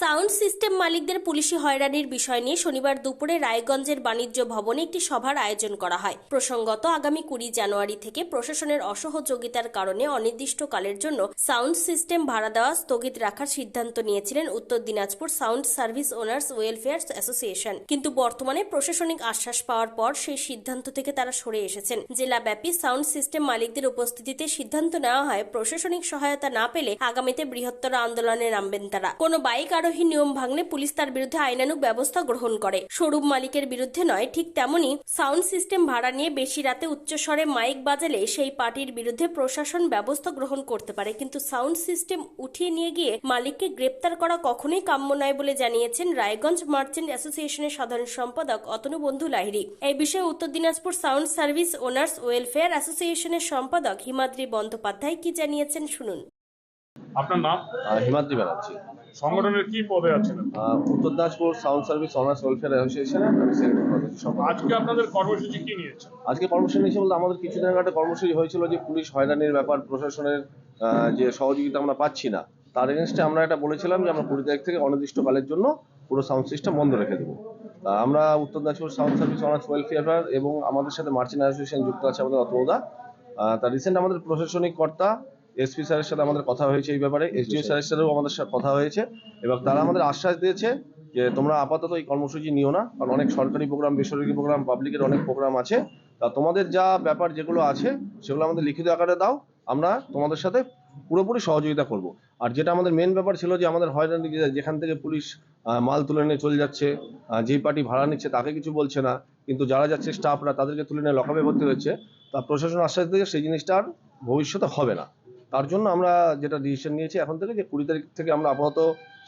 Sound system মালিকদের পুলিশি হয়রানির বিষয় নিয়ে শনিবার দুপুরে রায়গঞ্জের বাণিজ্য ভবনে একটি সভার আয়োজন করা হয়। প্রসঙ্গত, আগামী কুড়ি জানুয়ারি থেকে প্রশাসনের অসহযোগিতার কারণে অনির্দিষ্টকালের জন্য সাউন্ড সিস্টেম ভাড়া দেওয়া স্থগিত রাখার সিদ্ধান্ত নিয়েছিলেন Uttar Dinajpur sound service owners welfare association. কিন্তু বর্তমানে প্রশাসনিক আশ্বাস পাওয়ার পর সেই সিদ্ধান্ত থেকে তারা সরে এসেছেন। জেলাব্যাপী সাউন্ড সিস্টেম মালিকদের উপস্থিতিতে সিদ্ধান্ত নেওয়া হয়, প্রশাসনিক সহায়তা না পেলে আগামীতে বৃহত্তর আন্দোলনে নামবেন তারা। কোনো বাইক আরোহী নিয়ম ভাঙলে পুলিশ তার বিরুদ্ধে আইনানুগ ব্যবস্থা গ্রহণ করে। শোরুম মালিকের বিরুদ্ধে নয় ঠিক তেমনি সাউন্ড সিস্টেম ভাড়া নিয়ে বেশি রাতে উচ্চস্বরে মাইক বাজালে সেই পার্টির বিরুদ্ধে প্রশাসন ব্যবস্থা গ্রহণ করতে পারে। কিন্তু সাউন্ড সিস্টেম উঠিয়ে নিয়ে গিয়ে মালিককে গ্রেপ্তার করা কখনোই কাম্য নয় বলে জানিয়েছেন রায়গঞ্জ মার্চেন্ট অ্যাসোসিয়েশনের সাধারণ সম্পাদক অতনু বন্ধু লাহিড়ী। এই বিষয়ে Uttar Dinajpur sound service owners welfare অ্যাসোসিয়েশনের সম্পাদক হিমাদ্রি বন্দ্যোপাধ্যায় কি জানিয়েছেন শুনুন। আপনার নাম? হিমাদ্রি ব্যানার্জি। সংগঠনের কি পদে আছেন? Uttar Dinajpur sound service owners welfare অ্যাসোসিয়েশনের আমি সেক্রেটারি পদে সম্পাদক। আজকে আপনাদের কর্মসূচি কি নিয়েছে? আজকে কর্মসূচি হিসেবে বলতে আমাদের কিছুদিন আগে একটা কর্মসূচি হয়েছিল যে পুলিশ হয়রানির ব্যাপার প্রশাসনের যে সহযোগিতা আমরা পাচ্ছি না তার এগেনস্টে আমরা এটা বলেছিলাম যে আমরা কুড়ি তারিখ থেকে অনির্দিষ্টকালের জন্য পুরো সাউন্ড সিস্টেম বন্ধ রেখে দেবো। তা আমরা Uttar Dinajpur sound service owners welfare এবং আমাদের সাথে মার্চেন্ট অ্যাসোসিয়েশন যুক্ত আছে আমাদের অতমদা তা রিসেন্ট আমাদের প্রশাসনিক কর্তা এসপি স্যারের সাথে আমাদের কথা হয়েছে এই ব্যাপারে এসডিও স্যারের সাথেও আমাদের সাথে কথা হয়েছে, এবং তারা আমাদের আশ্বাস দিয়েছে যে তোমরা আপাতত এই কর্মসূচি নিও না, কারণ অনেক সরকারি প্রোগ্রাম, বেসরকারি প্রোগ্রাম, পাবলিকের অনেক প্রোগ্রাম আছে। তা তোমাদের যা ব্যাপার যেগুলো আছে, সেগুলো আমাদের লিখিত আকারে দাও, আমরা তোমাদের সাথে পুরোপুরি সহযোগিতা করব। আর যেটা আমাদের মেন ব্যাপার ছিল যে আমাদের হয়রানি যেখান থেকে পুলিশ মাল তুলে নিয়ে চলে যাচ্ছে যেই পার্টি ভাড়া নিচ্ছে তাকে কিছু বলছে না, কিন্তু যারা যাচ্ছে স্টাফরা তাদেরকে তুলে নিয়ে লকাপে ভর্তি হচ্ছে, তা প্রশাসন আশ্বাস দিয়েছে, সেই জিনিসটা আর ভবিষ্যতে হবে না। তার জন্য আমরা যেটা ডিসিশন নিয়েছি এখন থেকে যে কুড়ি তারিখ থেকে আমরা আপাতত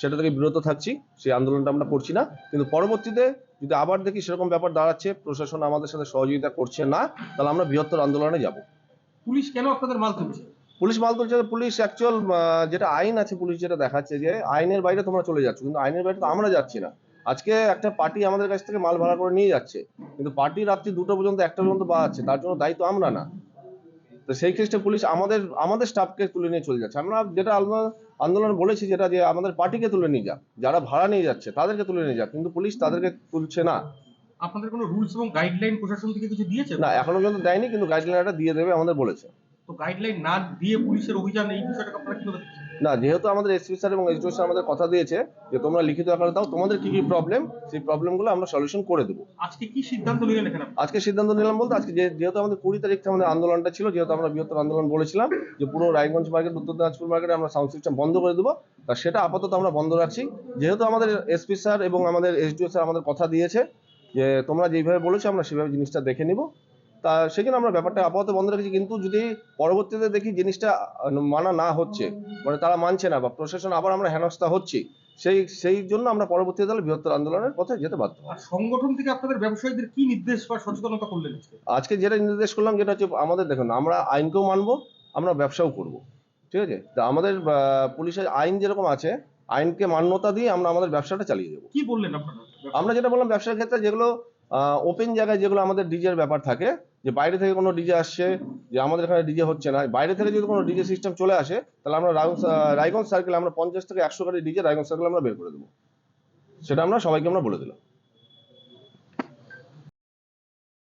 সেটা থেকে বিরত থাকছি সেই আন্দোলনটা আমরা করছি না। কিন্তু পরবর্তীতে যদি আবার দেখি সেরকম ব্যাপার দাঁড়াচ্ছে প্রশাসন আমাদের সাথে সহযোগিতা করছে না তাহলে আমরা বৃহত্তর আন্দোলনে যাব। পুলিশ কেন আপনাদের মাল তুলছে? পুলিশ মাল তুলছে পুলিশ অ্যাকচুয়াল যেটা আইন আছে পুলিশ যেটা দেখাচ্ছে যে আইনের বাইরে তোমরা চলে যাচ্ছ কিন্তু আইনের বাইরে তো আমরা যাচ্ছি না। আজকে একটা পার্টি আমাদের কাছ থেকে মাল ভাড়া করে নিয়ে যাচ্ছে কিন্তু পার্টি রাত্রি দুটো পর্যন্ত একটা পর্যন্ত বাড়াচ্ছে তার জন্য দায়িত্ব আমরা না। তো সেই ক্ষেত্রে পুলিশ আমাদের আমাদের স্টাফকে তুলে নিয়ে চলে যাচ্ছে। আমরা যেটা আন্দোলন আন্দোলন বলেছি যেটা যে আমাদের পার্টিকে তুলে নিয়ে যা যারা ভাড়া নিয়ে যাচ্ছে তাদেরকে তুলে নিয়ে যাক কিন্তু পুলিশ তাদেরকে তুলছে না। আপনাদের কোনো রুলস এবং গাইডলাইন প্রশাসন থেকে কিছু দিয়েছে? না এখনও পর্যন্ত দেয়নি কিন্তু গাইডলাইনটা দিয়ে দেবে আমাদের বলেছে। তো গাইডলাইন না দিয়ে পুলিশের অভিযান এই বিষয়টা আপনারা কীভাবে? না যেহেতু আমাদের এসপি স্যার এবং এসডিও স্যার আমাদের কথা দিয়েছে যে তোমরা লিখিত আকারে দাও তোমাদের কি কি প্রবলেম সেই প্রবলেমগুলো আমরা সলিউশন করে দেবো। আজকে কি সিদ্ধান্ত নিলেন এখানে আজকে সিদ্ধান্ত নিলাম বলতে আজকে যেহেতু আমাদের কুড়ি তারিখ থেকে আমাদের আন্দোলনটা ছিল যেহেতু আমরা বৃহত্তর আন্দোলন বলেছিলাম যে পুরো রায়গঞ্জ মার্কেট উত্তর দিনাজপুর মার্কেটে আমরা সাউন্ড সিস্টেম বন্ধ করে দেবো তা সেটা আপাতত আমরা বন্ধ রাখছি। যেহেতু আমাদের এসপি স্যার এবং আমাদের এসডিও স্যার আমাদের কথা দিয়েছে যে তোমরা যেইভাবে বলেছ আমরা সেভাবে জিনিসটা দেখে নিব। তা সেখানে আমরা ব্যাপারটা আপাতত বন্ধ রেখেছি। কিন্তু যদি পরবর্তীতে দেখি জিনিসটা মানা না হচ্ছে মানে তারা মানছে না বা প্রশাসন আবার আমরা হেনস্থা হচ্ছি সেই সেই জন্য আমরা পরবর্তীতে তাহলে বৃহত্তর আন্দোলনের পথে যেতে বাধ্য সংগঠন থেকে আপনাদের ব্যবসায়ীদের কি নির্দেশ বা সচেতনতা করলেন আজকে? আজকে যেটা নির্দেশ করলাম যেটা হচ্ছে আমাদের দেখুন আমরা আইনকেও মানবো আমরা ব্যবসাও করব। ঠিক আছে? তা আমাদের পুলিশের আইন যেরকম আছে আইনকে মান্যতা দিয়ে আমরা আমাদের ব্যবসাটা চালিয়ে দেবো কি বললেন আপনারা? আমরা যেটা বললাম ব্যবসার ক্ষেত্রে যেগুলো ওপেন জায়গায় যেগুলো আমাদের ডিজের ব্যাপার থাকে যে বাইরে থেকে কোনো ডিজে আসছে যে আমাদের এখানে ডিজে হচ্ছে না বাইরে থেকে যদি কোনো ডিজে সিস্টেম চলে আসে তাহলে আমরা রায়গঞ্জ সার্কেল আমরা পঞ্চাশ থেকে একশো গাড়ি ডিজে রায়গঞ্জ সার্কেল আমরা বের করে দেবো। সেটা আমরা সবাইকে আমরা বলে দিলাম।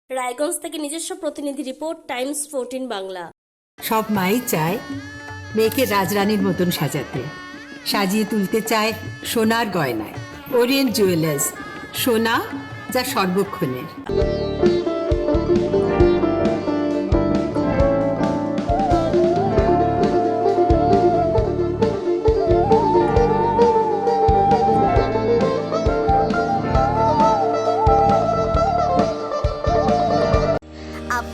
রায়গঞ্জ থেকে নিজস্ব প্রতিনিধি রিপোর্ট টাইমস ফোরটিন বাংলা। সব মাই চায় মেয়েকে রাজরানীর মতন সাজাতে। সাজিয়ে তুলতে চায় সোনার গয়নায়। ওরিয়েন্ট জুয়েলার্স সোনা যা সর্বক্ষণের।